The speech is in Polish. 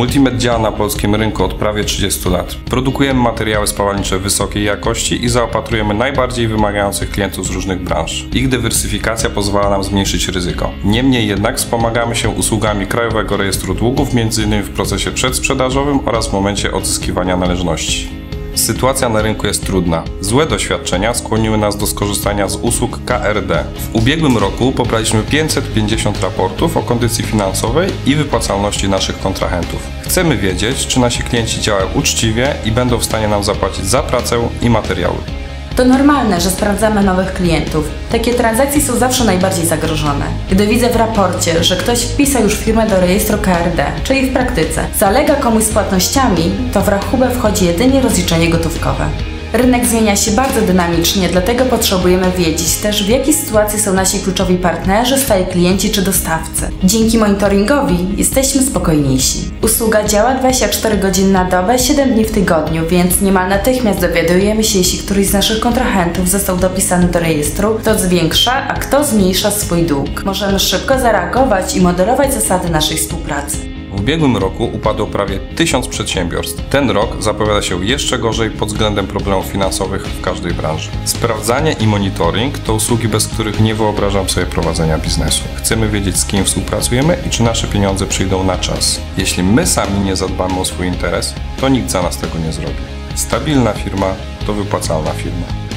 Multimed działa na polskim rynku od prawie 30 lat. Produkujemy materiały spawalnicze wysokiej jakości i zaopatrujemy najbardziej wymagających klientów z różnych branż. Ich dywersyfikacja pozwala nam zmniejszyć ryzyko. Niemniej jednak wspomagamy się usługami Krajowego Rejestru Długów, m.in. w procesie przedsprzedażowym oraz w momencie odzyskiwania należności. Sytuacja na rynku jest trudna. Złe doświadczenia skłoniły nas do skorzystania z usług KRD. W ubiegłym roku pobraliśmy 550 raportów o kondycji finansowej i wypłacalności naszych kontrahentów. Chcemy wiedzieć, czy nasi klienci działają uczciwie i będą w stanie nam zapłacić za pracę i materiały. To normalne, że sprawdzamy nowych klientów. Takie transakcje są zawsze najbardziej zagrożone. Gdy widzę w raporcie, że ktoś wpisał już firmę do rejestru KRD, czyli w praktyce, zalega komuś z płatnościami, to w rachubę wchodzi jedynie rozliczenie gotówkowe. Rynek zmienia się bardzo dynamicznie, dlatego potrzebujemy wiedzieć też, w jakiej sytuacji są nasi kluczowi partnerzy, stali klienci czy dostawcy. Dzięki monitoringowi jesteśmy spokojniejsi. Usługa działa 24 godziny na dobę, 7 dni w tygodniu, więc niemal natychmiast dowiadujemy się, jeśli któryś z naszych kontrahentów został dopisany do rejestru, kto zwiększa, a kto zmniejsza swój dług. Możemy szybko zareagować i modelować zasady naszej współpracy. W ubiegłym roku upadło prawie 1000 przedsiębiorstw. Ten rok zapowiada się jeszcze gorzej pod względem problemów finansowych w każdej branży. Sprawdzanie i monitoring to usługi, bez których nie wyobrażam sobie prowadzenia biznesu. Chcemy wiedzieć, z kim współpracujemy i czy nasze pieniądze przyjdą na czas. Jeśli my sami nie zadbamy o swój interes, to nikt za nas tego nie zrobi. Stabilna firma to wypłacalna firma.